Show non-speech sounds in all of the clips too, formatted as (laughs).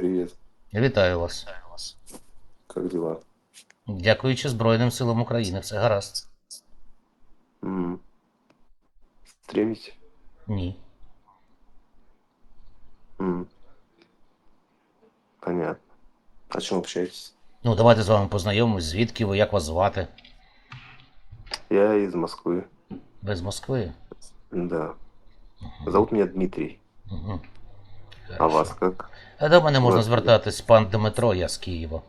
Привет. Вітаю вас. Как дела? Дякуючи Збройним силам України, все гаразд. М. Стремите? Ні. М. Понятно. О чем общаетесь? Ну, давайте з вами познайомимось, звідки ви, як вас звати? Я из Москвы. Ви з Москви? Да. Зовут меня Дмитрий. Угу. А вас как? А до мене можна звертатись пан Дмитро, я з Києва.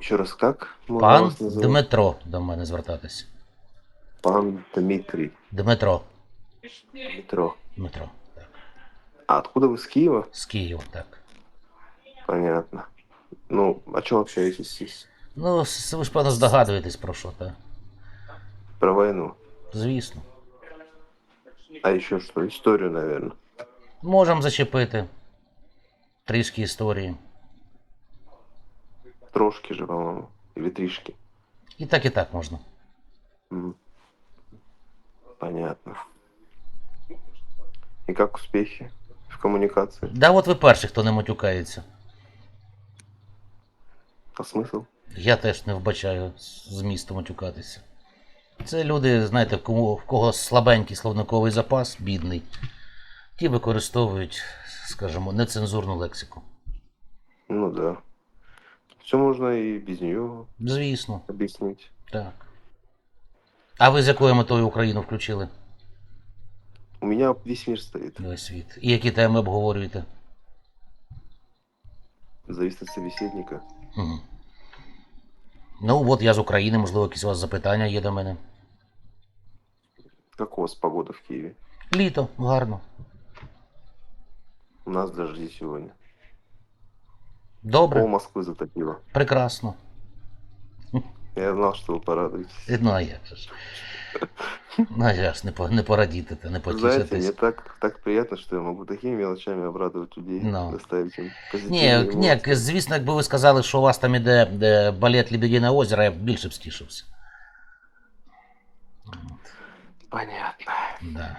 Еще раз как? можно Пан вас? Дмитро до мене звертатись. Пан Дмитрий. Дмитро. Метро. Дмитро. Так. А откуда вы с Киева? З Києва, так. Понятно. Ну, о чем общаетесь здесь? Ну, с- ви ж певно здогадуєтесь про що, так? Про войну. Звісно. А еще что? Историю, наверное. Можемо зачепити. Трішки історії. Трошки же, по-моему. Или тришки. І так, і так можна. М. Понятно. И как успехи в коммуникации? Да, от ви перші, хто не матюкається. А смысл? Я теж не вбачаю змісту матюкатися. Це люди, знаєте, в кого, в кого слабенький словниковий запас, бідний. Ті використовують, скажімо, нецензурну лексику. Ну да. Все можно и без нее Звісно, объяснить. так. А ви з якою метою Україну включили? У меня весь мир стоит. Весь світ. І які теми обговорюєте? Зависит от собеседника. Угу. Ну, от я з України, можливо, якісь у вас запитання є до мене. Как у вас погода в Киеве? Літо, гарно. У нас дожди сегодня. Добре, Пол Москвы затопило. прекрасно. Я знал, что вы порадуетесь. Ну, а як же ж? Ну, а як ж не, по- не порадіти, не Знаете, мне потішитись. так, так приятно, что я могу такими мелочами обрадовать людей, Ну. доставить им Ні, позитивные ні, эмоции. звісно, якби ви сказали, що у вас там іде де балет Лебедине озеро, я б більше б стішився. Понятно. Да.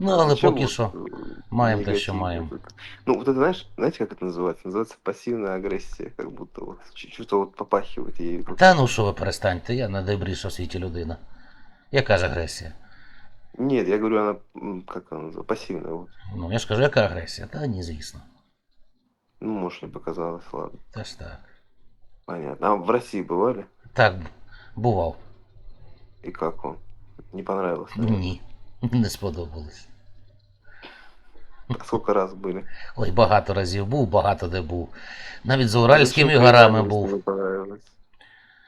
Ну, але Зачем поки вот, що. э, маем то, что негатив маем. вот это? Ну, вот это, знаешь, знаете, как это называется? Называется пассивная агрессия, как будто вот чуть-чуть вот попахивает ей. вот. Та ну що ви перестаньте, я найдобріша в світі людина. Яка ж агресія? Нет, я говорю, она, м, как она называется, пассивная. Вот. Ну, я ж кажу, яка агресія? Та ні, звісно. Ну, может, не показалось, ладно. Та ж так. Понятно. А в России бывали? Так, бував. И как вам? Не понравилось? наверное? Ні. (laughs) Не сподобалось. А сколько раз были? Ой, багато разів був, багато де був. Навіть за Уральськими горами був.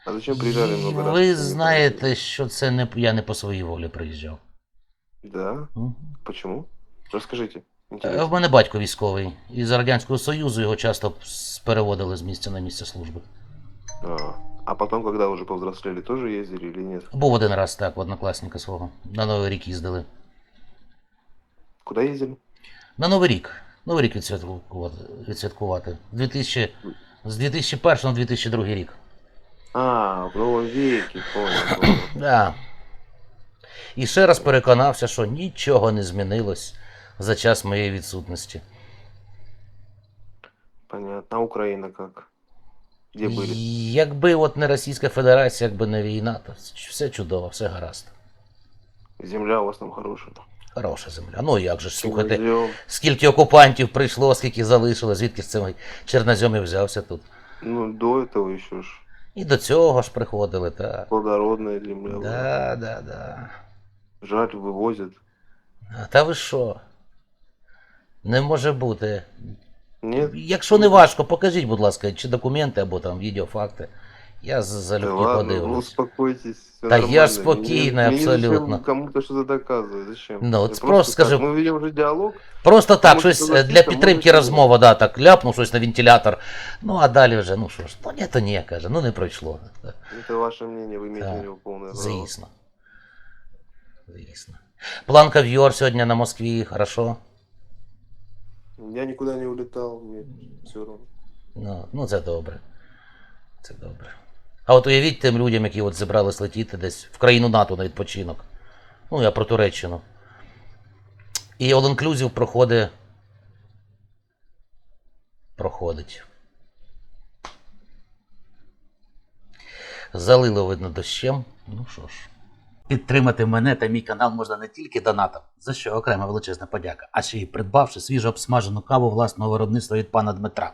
А зачем приезжали много? Ви знаєте, що це не я не по своїй волі приїжджав. Да? Мгм. Почему? Расскажите. Е, В мене батько військовий. І з Радянського Союзу його часто переводили з місця на місце служби. А, а потом, когда уже повзрослели, тоже ездили или нет? Був один раз так, в однокласника свого. На Новий рік їздили. Куда ездили? На Новий рік. Новий рік відсвяткувати. відсвяткувати. 2000, з 2001 на 2002 рік. А, в Новом веке, понял. (clears throat) понял. Да. І ще раз переконався, що нічого не змінилось за час моєї відсутності. Понятно. А Украина как? Где были? Якби от не Російська Федерація, якби не війна, то все чудово, все гаразд. Земля у вас там хорошая. Хороша земля. Ну як же ж, слухайте, Чорнозем. скільки окупантів прийшло, скільки залишило, звідки з цим чорнозем і взявся тут. Ну, до этого еще ж І до цього ж приходили, так. плодородная земля. была. Да, да, да. Жаль, вывозят. А, Та ви що? Не може бути. Нет? Якщо не важко, покажіть, будь ласка, чи документи або там відеофакти. Я з- Да залюбки ладно, ну подивлюсь. успокойтесь. всё Да я нормально. спокойный, Мне- мне зачем абсолютно. кому-то что-то доказывать. Зачем? Ну, вот Я просто скажи- так, Мы ведем уже диалог. Просто так, Тому що щось це е, для записано, підтримки може, розмова, да, так ляпнув щось на вентилятор. Ну а далі вже, ну що ж, ну ні, то ні, каже, ну не пройшло. Это ваше мнение, вы имеете Да. на него полное право. Звісно. Звісно. План кав'йор сьогодні на Москві, хорошо? Я никуда не улетал, мне все равно. Ну, ну це добре. Це добре. А от уявіть тим людям, які от зібрались летіти десь в країну НАТО на відпочинок. Ну, я про Туреччину. І all inclusive проходить виходить. Залило, видно, дощем. Ну що ж. Підтримати мене та мій канал можна не тільки донатом, за що окрема величезна подяка, а ще й придбавши свіжо обсмажену каву власного виробництва від пана Дмитра.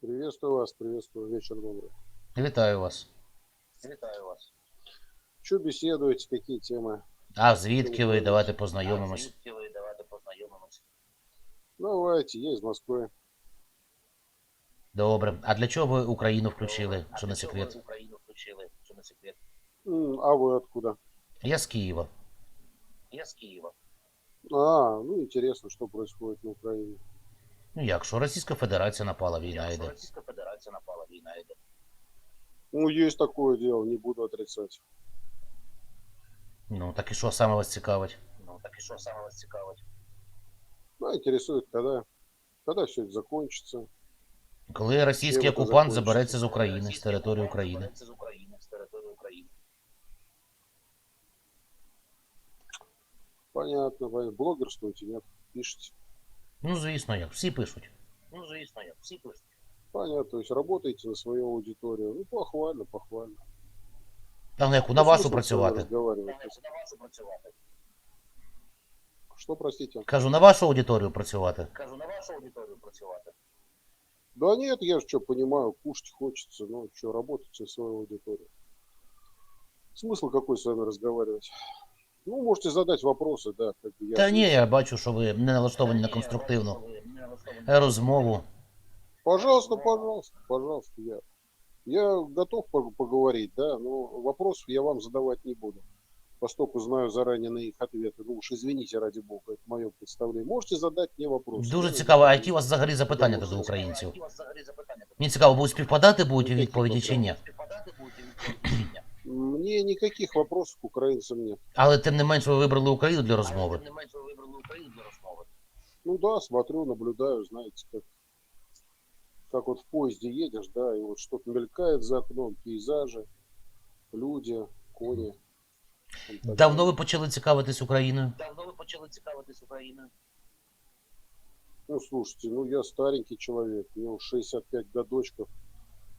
Приветствую вас, приветствую, вечер добрый. Вітаю вас. Витаю вас. Что беседуете, какие темы? А звідки ви? Давайте познайомимось. Давайте, я из Москвы. Добре. А для чого ви Україну включили, що не секрет? М, А вы откуда? Я з Києва. Я с Киева. А, ну интересно, что происходит на Украине. Ну як, що Російська Федерація напала, війна йде. Российская Федерация напала, война идет. Ну, есть такое дело, не буду отрицать. Ну, так і що саме вас цікавить? Ну, так и что самое вас цікавить? А интересует, когда, когда все это закончится. Коли російський це окупант забереться з України, з території України. заберется З України, з території України. Понятно. Блогерствуете, нет? Пишете. Ну, звісно, як, всі пишуть. Ну, звісно, як всі пишуть. Понятно, то есть работаете на свою аудиторию. Ну, похвально, похвально. А на яку? На Ну, вашу смысл с вами працювати. разговаривать? На вашу працювати. Что, простите? Кажу, на вашу аудиторію працювати. Кажу, на вашу аудиторію працювати. Да нет, я же что понимаю, кушать хочется, ну что, работать на свою аудиторию. Смысл какой с вами разговаривать? Ну, можете задать вопросы, да, как бы я. Та ні, я бачу, що ви не налаштовані на Ні, конструктивну ви не налаштовані розмову. Пожалуйста, пожалуйста, пожалуйста, я. Я готов пог- поговорить, да, но вопросов я вам задавать не буду. Поскольку знаю заранее на их ответы. Ну уж извините, ради бога, это мое представление. Можете задать мне вопросы. Дуже Я- цікаво, а які у вас взагалі запитання до українців? Які у вас взагалі запитання? Мені цікаво, будуть співпадати будуть у відповіді чи ні. Співпадати будуть відповіді чи ні? Мне никаких вопросов к украинцам нет. Але тим не менш ви вибрали Україну для Але розмови. тим не менше ви вибрали Україну для розмови. Ну да, смотрю, наблюдаю, знаете, как, как вот в поезде едешь, да, и вот что-то мелькает за окном, пейзажи, люди, кони. Там Давно ви почали цікавитись Україною? Давно ви почали цікавитись Україною? Ну, слушайте, ну я старенький человек, мне уж 65 годочков.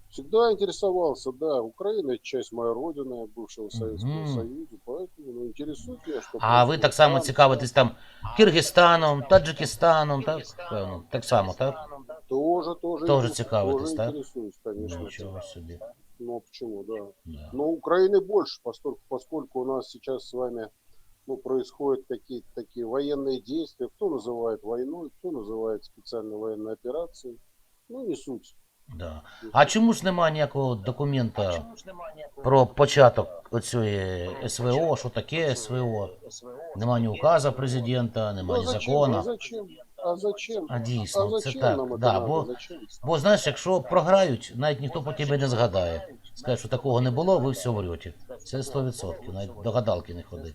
Всегда интересовался, да, Украина это часть моей родины, бывшего Советского Мгм. Союза, поэтому ну, интересует меня, что А ви происходит так само там, цікавитесь там Киргизстаном, Таджикистаном, так? Певно, так само, так? Тоже, тоже, Тоже интерес- цікавитесь, тоже так? интересуюсь, конечно. Нічого собі. Ну, почему, да. Да. Но Украины больше, поскольку, поскольку у нас сейчас с вами ну, происходят какие-то такие военные действия. Кто называет войной, кто называет специальной военной операцией. Ну, не суть. Да. А чому ж немає ніякого документа Чому ж немає ніякого про початок оцієї СВО? Що таке СВО? СВО? Нема ні указа президента, нема ні Ну, зачем? закону. А зачем? А зачем? А А дійсно, це зачем так. нам это Да, надо? бо, Зачем? бо знаєш, якщо програють, навіть ніхто по тебе не згадає. Скаже, що такого не було, ви все врете. Це 100%, навіть до гадалки не ходи.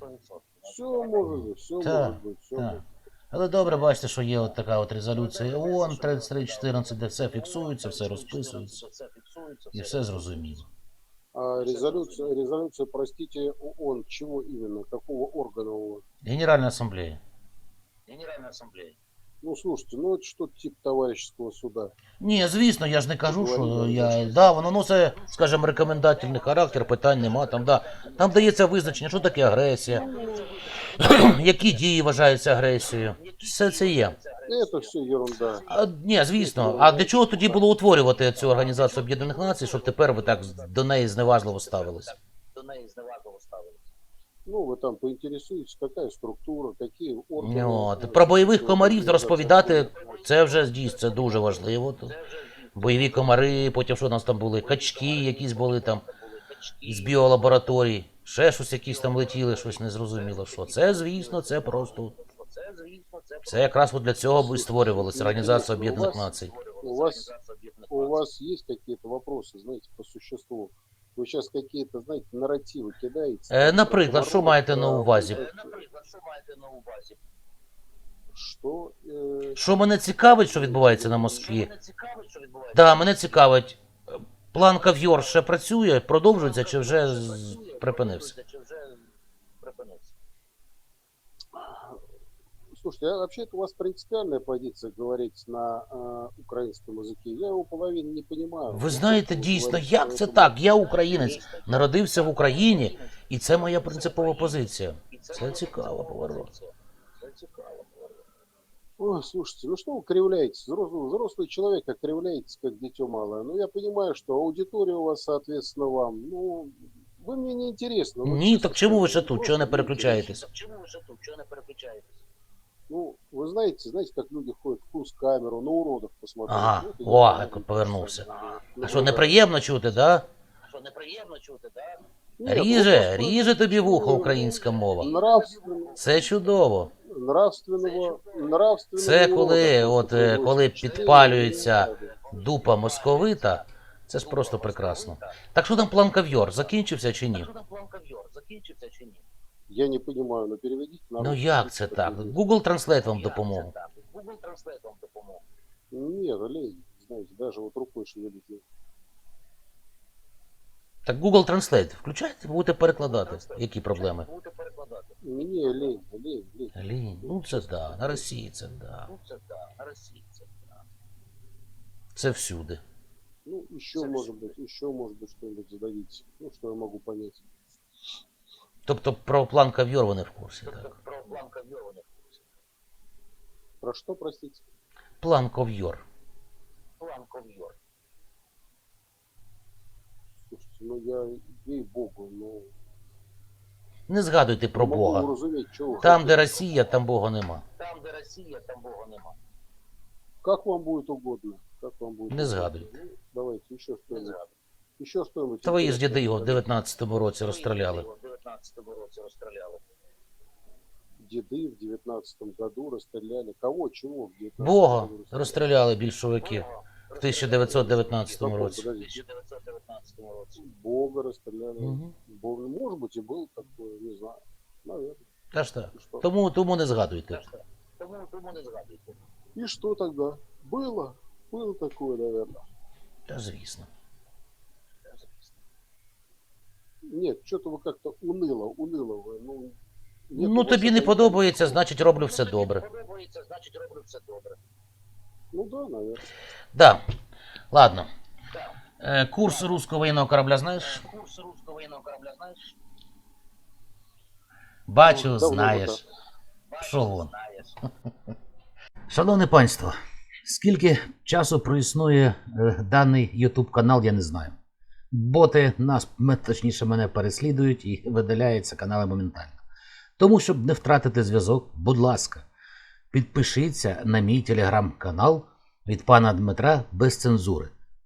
Все может быть, все Да, может быть, все да. Але добре, бачите, що є от така от резолюція ООН 3314, де все фіксується, все розписується Все фіксується, і все зрозуміло. А резолюция, резолюция, простите, ООН, чего именно? Какого органа ООН? Генеральна асамблея. Генеральна асамблея. Ну, слушайте, ну это что-то типа товарищеского суда. Ні, звісно, я ж не кажу, що я. Да, воно носить, скажімо, рекомендательний характер, питань нема. Там, да, там дається визначення, що таке агресія, які дії вважаються агресією. Все це є. Это все ерунда. А, ні, звісно. А для чого тоді було утворювати цю організацію Об'єднаних Націй, щоб тепер ви так до неї зневажливо ставились? До неї зневажливо ставилися. Ну, вы там поинтересуетесь, какая структура, какие органы. Ні, От. э, Про бойових что комарів организация розповідати, входит. це вже дійсно це дуже важливо. То. Це вже Бойові комари, потім що у нас там були, качки якісь були там. були качки. із біолабораторій, ще щось якісь там летіли, щось незрозуміло що. Це, звісно, це просто. Це, звісно, це Це якраз от для цього б і створювалася Організація Об'єднаних Націй. У вас- Організація Об'єднаних у вас есть какие-то вопросы, знаете, по существу? Вы сейчас какие-то, знаете, нарративы кидаете. Е, наприклад, що маєте на А, увазі? вот Е, это, Наприклад, що маєте на увазі? Что? э, Що мене цікавить, що відбувається на Москві? Що мене цікавить, що відбувається? Да, мене цікавить. е, План кав'йор ще працює, продовжується чи вже з- припинився? Чи вже припинився? Слушайте, а вообще это у вас принципиальная позиция говорить на э, украинском языке. Я его половину не понимаю. Ви знаєте, Вы дійсно, говорите, як це поэтому- так? Я українець, народився в Україні, і це моя принципова позиція. Це цікаво, поворот. Це цікаво, поворот. Ой, слушайте, ну что вы кривляетесь? Взрослый, взрослый человек, а кривляетесь, как дитё малое. Ну, я понимаю, что аудитория у вас, соответственно, вам. Ну, вы мне не интересны. Вот Ні, честно так чому ви скажу, ще тут? просто Чого не неинтересны. переключаєтесь? Так чому ви ще тут? Чого не переключаєтесь? Ну, вы знаете, знаете, как люди ходят в камеру на уродов посмотреть. Ага, Вот и о, я як говорю, повернувся. что, А ну, що, да. неприємно чути, да? Що неприємно чути, так? Нет, Ріже, ну, просто ріже тобі вухо ну, українська мова. Нравственно, Це чудово. нравственного, нравственного Це коли, от, е, коли підпалюється дупа московита, це ж просто прекрасно. Так що там план кав'йор? Закінчився чи ні? Так там план? Закінчився чи ні? Я не понимаю, но переведите на Ну як це так? Google Translate вам Як це допоможе. так? Google Translate вам допоможе. Нет, лень, знаете, даже вот рукой шевелить. нет. Так Google Translate включайте, будете перекладати. Які проблеми? Будете Мне лень, лень, лень. Лінь, ну це да, на Росії це да. Ну це так, на Росії це так. Це всюди. Ну, еще Совсем. может быть, еще может быть что-нибудь задавить. Ну, что я могу понять. Тобто про план кав'йор вони в курсі, Тобто так. про план кав'йор вони в курсі. Про что, простите? План ков'йор. План ков'йор. Слушайте, ну я, ей-богу, ну... Не згадуйте про Бога. Там, де. Росія, там Бога нема. Там, де Росія, там Бога нема. Как вам будет угодно. Как вам будет Не згадуйте. Ну, давайте, еще Не что-нибудь. Еще что-нибудь. Твої ж діди його в скажите. 19-му році розстріляли. Його В 19-му році розстріляли. Деды в девятнадцатом году расстреляли. Кого, чего в 19 Бога розстріляли більшовиків Бога в 1919 Какого, році В подождите. 1919 році. Бога расстреляли. Мгм. Бога, может быть, и был такое, не знаю. Наверное. Та ж так. И что? Тому, тому не згадуйте. Так що, Тому, тому не згадуйте. И что тогда? Было. Было такое, наверное. Та звісно. Це звісно. Нет, что-то вы как-то уныло, уныло вы. Ну, нет у Ну вас тобі не этой- подобається, значить роблю все Ну, тобі добре. Подобається, значить роблю все добре. Ну да, наверное. Да. Ладно. Е, Курс руського воєнного корабля знаєш? Курс руського воєнного корабля знаєш? Бачу, Ну, знаєш. Пішов вон. Шановне панство, скільки часу проіснує е, даний YouTube канал, я не знаю. Боти нас, точніше, мене переслідують і видаляються канали моментально. Тому, щоб не втратити зв'язок, будь ласка, підпишіться на мій телеграм-канал від пана Дмитра без цензури,